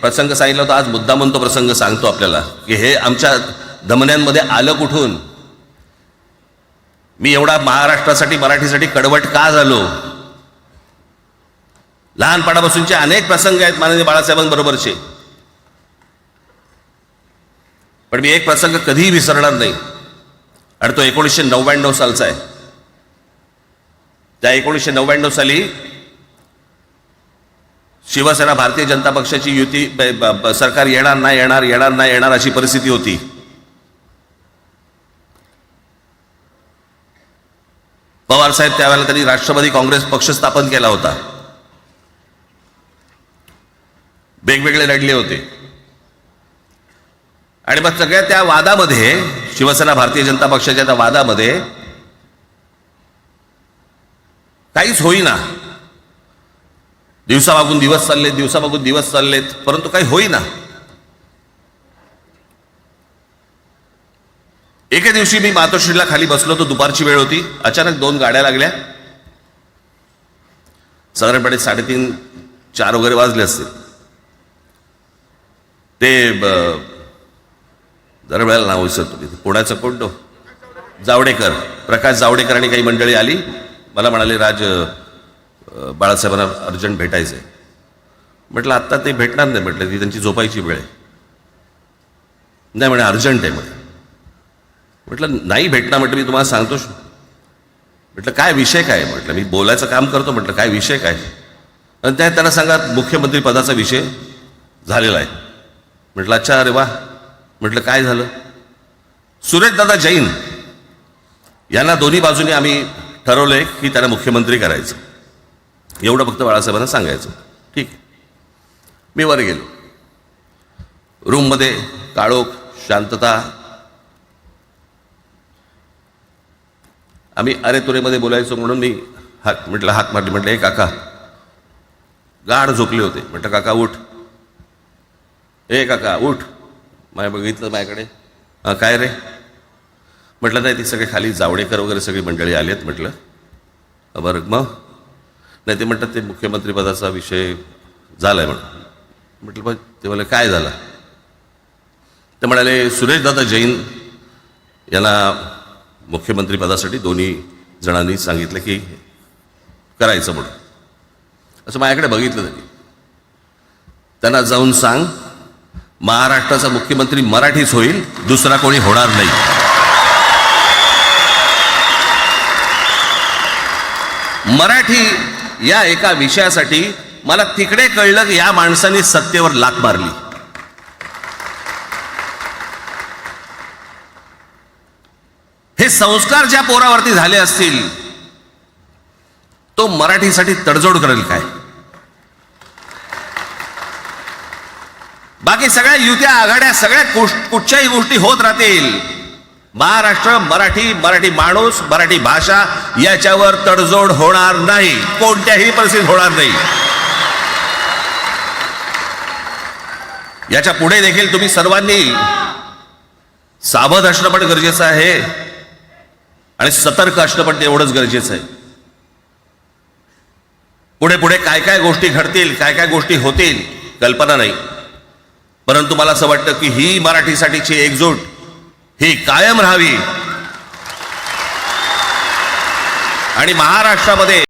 प्रसंग सांगितला होता आज मुद्दा म्हणतो प्रसंग सांगतो आपल्याला की हे आमच्या धमन्यांमध्ये आलं कुठून? मी एवढा महाराष्ट्रासाठी मराठीसाठी कडवट का झालो? लहानपणापासूनचे अनेक प्रसंग आहेत माननीय बाळासाहेबांबरोबरचे. पण मी एक प्रसंग कधीही विसरणार नाही. आणि तो एकोणीसशे नव्याण्णव सालचा आहे. त्या एकोणीसशे नव्याण्णव साली शिवसेना भारतीय जनता पक्षाची युती सरकार येणार नाही येणार येणार नाही येणार अशी परिस्थिती होती. पवार साहेब त्यावेळेला त्यांनी राष्ट्रवादी काँग्रेस पक्ष स्थापन केला होता. वेगवेगळे लढले होते. आणि मग सगळ्या त्या वादामध्ये शिवसेना भारतीय जनता पक्षाच्या त्या वादामध्ये काहीच होईना. दिवसामागून दिवस चाललेत दिवसामागून दिवस चाललेत परंतु काही होईना. एके दिवशी मी मातोश्रीला खाली बसलो होतो दुपारची वेळ होती. अचानक दोन गाड्या लागल्या. साधारणपणे साडेतीन चार वगैरे वाजले असतील. ते जरा वेळेला नाव विसरतो तिथे पुण्याचं कोणतो जावडेकर. प्रकाश जावडेकर आणि काही मंडळी आली. मला म्हणाले राज बाळासाहेबांना अर्जंट भेटायचं आहे म्हटलं आत्ता ते भेटणार नाही म्हटलं ती त्यांची झोपायची वेळ आहे. नाही म्हणे अर्जंट आहे म्हणे. म्हटलं नाही भेटणार म्हटलं मी तुम्हाला सांगतो म्हटलं काय विषय काय? म्हटलं मी बोलायचं काम करतो म्हटलं काय विषय काय? आणि त्या त्यांना सांगा मुख्यमंत्री पदाचा विषय झालेला आहे. म्हटलं अच्छा अरे वा. म्हटलं काय झालं? सुरेशदादा जैन यांना दोन्ही बाजूने आम्ही ठरवलं आहे की त्यांना मुख्यमंत्री करायचं. एवढं फक्त बाळासाहेबांना सांगायचं. ठीक आहे. मी वर गेलो. रूममध्ये काळोख शांतता. आम्ही अरे तुरेमध्ये बोलायचो म्हणून मी हात म्हटलं हात मारली म्हटलं हे काका. गाढ झोपले होते. म्हटलं काका उठ. ए काका उठ. माझ्या बघितलं माझ्याकडे. हां काय रे? म्हटलं नाही ती सगळे खाली जावडेकर वगैरे सगळी मंडळी आली आहेत म्हटलं बरं मग? नाही ते म्हणतात ते मुख्यमंत्रीपदाचा विषय झाला आहे म्हणून. म्हटलं बघ ते म्हणाले काय झालं? ते म्हणाले सुरेशदादा जैन यांना मुख्यमंत्रीपदासाठी दोन्ही जणांनी सांगितलं की करायचं म्हणून. असं माझ्याकडे बघितलं त्यांनी. त्यांना जाऊन सांग महाराष्ट्राचा मुख्यमंत्री मराठीच होईल दुसरा कोणी होणार नाही. मराठी या एका विषयासाठी मला तिकडे कळलं की या माणसाने सत्तेवर लात मारली. हे संस्कार ज्या पोरावरती झाले असतील तो मराठीसाठी तडजोड करेल काय? बाकी सगळ्या युत्या आघाड्या सगळ्या कुठच्याही गोष्टी होत राहतील. महाराष्ट्र मराठी मराठी माणूस मराठी भाषा याच्यावर तडजोड होणार नाही. कोणत्याही परिस्थितीत होणार नाही. याच्यापुढे देखील तुम्ही सर्वांनी सावध असणं पण गरजेचं आहे. आणि सतर्क असणं पण तेवढंच गरजेचं आहे. पुढे पुढे काय काय गोष्टी घडतील काय काय गोष्टी होतील कल्पना नाही. परंतु मला असं वाटतं की ही मराठीसाठीची एकजूट ही कायम राहावी. आणि महाराष्ट्रामध्ये